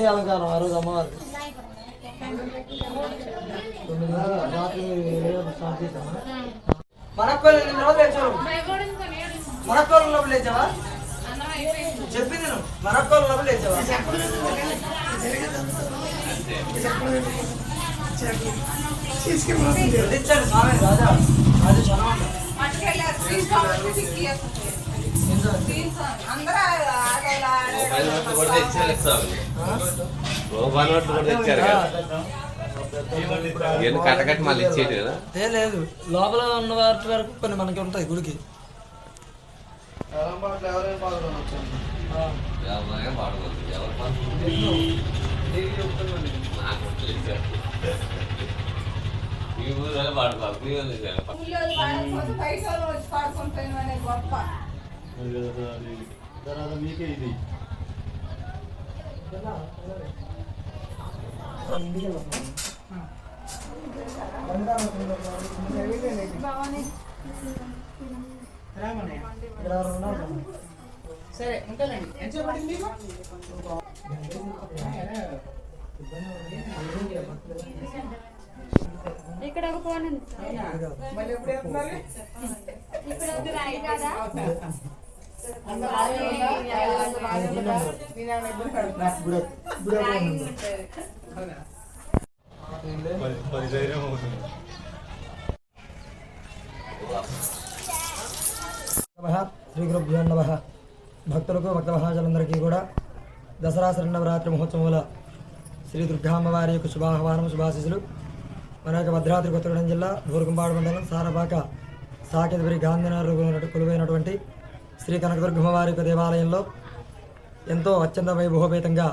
చండీ అలంకారం? ఆ రోజు అమ్మవారికి ఎన్ని రోజులు లేచావు? ఉన్నప్పుడు లేచావా? చెప్పింది నువ్వు. లేచావా? ఇచ్చాడు స్వామి రాజా. అది చదవండి రూపాయలు కట్టకట్టి మళ్ళీ కదా లేదు లోపల ఉన్న వాటి వరకు కొన్ని మనకి ఉంటాయి గుడికి ఆ. ఎవరైనా సరే ఉంటానండి. ఎంత పడింది మీకు? ఇక్కడ ఒక ఫోన్ ఉంది. ఇక్కడ ఒక రాయి కదా? శ్రీ గురుభ్యో నమ. భక్తులకు భక్త మహాజనులందరికీ కూడా దసరా శరణవరాత్రి మహోత్సవముల శ్రీ దుర్గామ్మవారి యొక్క శుభాహ్వానం శుభాశిసులు మన యొక్క భద్రాద్రి కొత్తగూడెం జిల్లా బూరుగుంపాడు మండలం సారబాక సాకేతపురి గాంధీనగర్ కొలువైనటువంటి శ్రీ కనకదుర్గమ్మవారి యొక్క దేవాలయంలో ఎంతో అత్యంత వైభవపేతంగా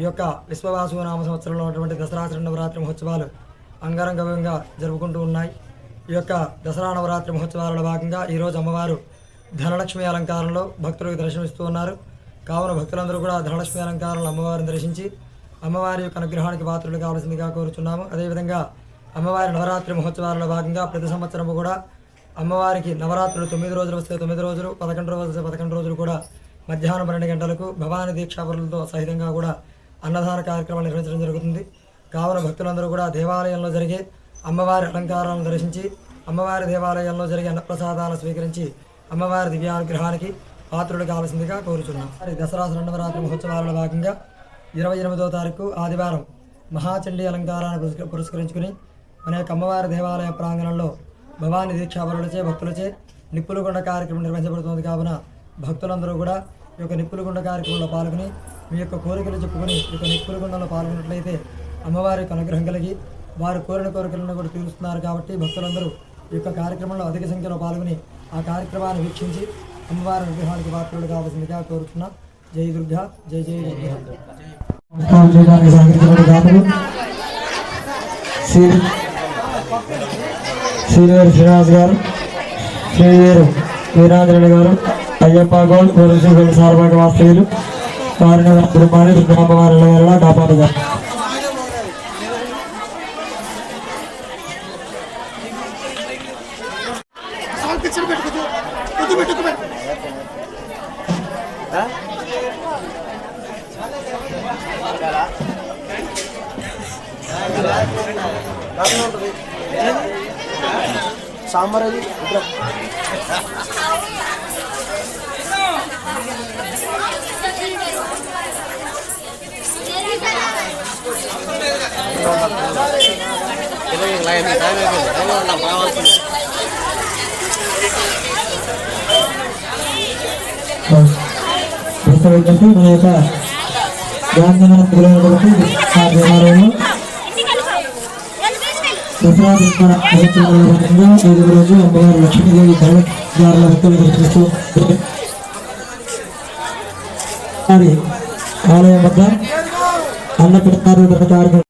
ఈ యొక్క విశ్వవాసు నామ సంవత్సరంలో ఉన్నటువంటి దసరా నవరాత్రి మహోత్సవాలు అంగరంగ వైభవంగా జరుపుకుంటూ ఉన్నాయి. ఈ యొక్క దసరా నవరాత్రి మహోత్సవాలలో భాగంగా ఈరోజు అమ్మవారు ధనలక్ష్మి అలంకారంలో భక్తులకు దర్శనమిస్తూ ఉన్నారు. కావున భక్తులందరూ కూడా ధనలక్ష్మి అలంకారంలో అమ్మవారిని దర్శించి అమ్మవారి యొక్క అనుగ్రహానికి పాత్రలు కావాల్సిందిగా కోరుచున్నాము. అదేవిధంగా అమ్మవారి నవరాత్రి మహోత్సవాలలో భాగంగా ప్రతి సంవత్సరము కూడా అమ్మవారికి నవరాత్రులు తొమ్మిది రోజులు వస్తే తొమ్మిది రోజులు పదకొండు రోజులు వస్తే పదకొండు రోజులు కూడా మధ్యాహ్నం పన్నెండు గంటలకు భవానీ దీక్షాపరులతో సహితంగా కూడా అన్నదాన కార్యక్రమాలు నిర్వహించడం జరుగుతుంది. కావున భక్తులందరూ కూడా దేవాలయంలో జరిగే అమ్మవారి అలంకారాలను దర్శించి అమ్మవారి దేవాలయంలో జరిగే అన్నప్రసాదాలను స్వీకరించి అమ్మవారి దివ్యానుగ్రహానికి పాత్రులు కావాల్సిందిగా కోరుచున్నాం. మరి దసరా రెండవరాత్రి మహోత్సవాలలో భాగంగా ఇరవై ఎనిమిదో తారీఖు ఆదివారం మహాచండీ అలంకారాన్ని పురస్కరించుకుని మన యొక్క అమ్మవారి దేవాలయ ప్రాంగణంలో భవానీ దీక్షాపరులచే భక్తులచే నిప్పులకొండ కార్యక్రమం నిర్వహించబడుతుంది కావున భక్తులందరూ కూడా ఈ యొక్క నిప్పులకొండ కార్యక్రమంలో పాల్గొని మీ యొక్క కోరికలు చెప్పుకొని ఈ యొక్క నిప్పులకొండలో పాల్గొన్నట్లయితే అమ్మవారి యొక్క అనుగ్రహం కలిగి వారు కోరిన కోరికలను కూడా తీరుస్తున్నారు కాబట్టి భక్తులందరూ ఈ యొక్క కార్యక్రమంలో అధిక సంఖ్యలో పాల్గొని ఆ కార్యక్రమాన్ని వీక్షించి అమ్మవారి అనుగ్రహానికి పాత్రలు కావాల్సిందిగా కోరుతున్నాం జై దుర్గా జై జై దుర్గా. సీనియర్ శ్రీనివాస్ గారు సీనియర్ వీరాంజనేయులు గారు అయ్యప్ప గౌడ్ గురుశ్రీ గౌడ్ సారభాగ వాస్తవ్యులు వారిని కుటుంబాన్ని దుర్గమ్మవారి వల్ల కాపాడుగా సాంబార్ అది ప్రస్తుతం మన యొక్క గాంధీనగర్ పిల్లలకి ఆ దేవాలయంలో దసరా దుర్గ మహోత్సవంలో భాగంగా ఐదు రోజు అమ్మవారు లక్ష్మీదేవి భక్తులు దర్శిస్తూ ఆలయం వద్ద అన్నప్రసాద కార్యక్రమం